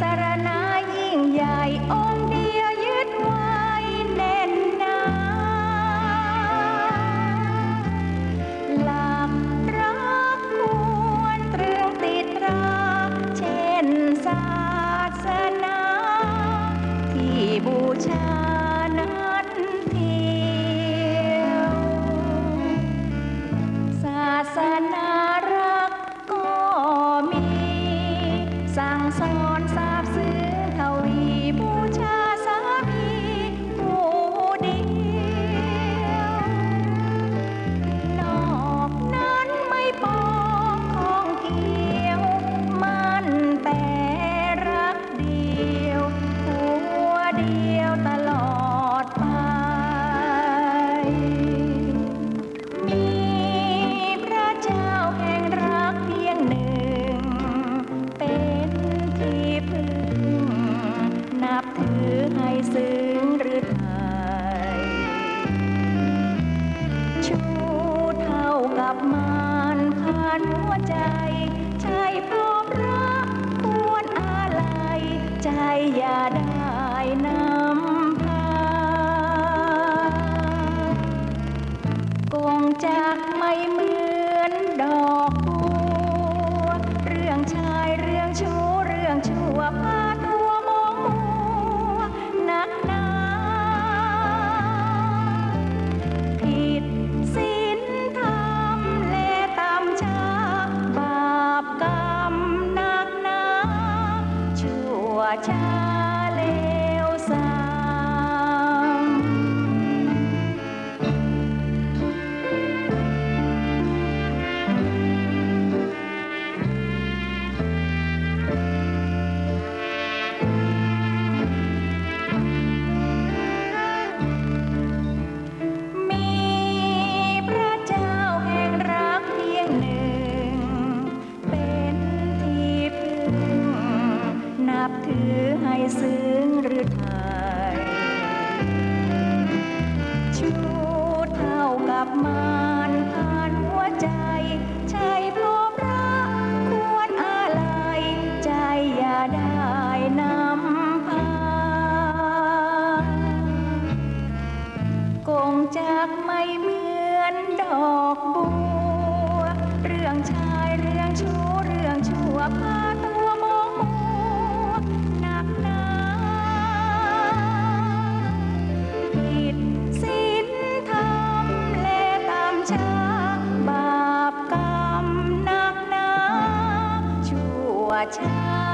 สารณายิ่งใหญ่องค์เดียวยึดไว้แน่นหนาหลักรักควรตรึงติดรักเช่นศาสนา ที่บูชานั้เพียวศาสนารักก็มี สั่งสอน ชั่ว นับถือให้ซึ้งหรือไทยชูเท่ากับมารผ่านหัวใจ ใช่พราะรักควรอะไรใจอย่าได้นำพาคงจากไม่เหมือนดอกบัว เรื่องชายเรื่องชู้เรื่องชั่วพา 我唱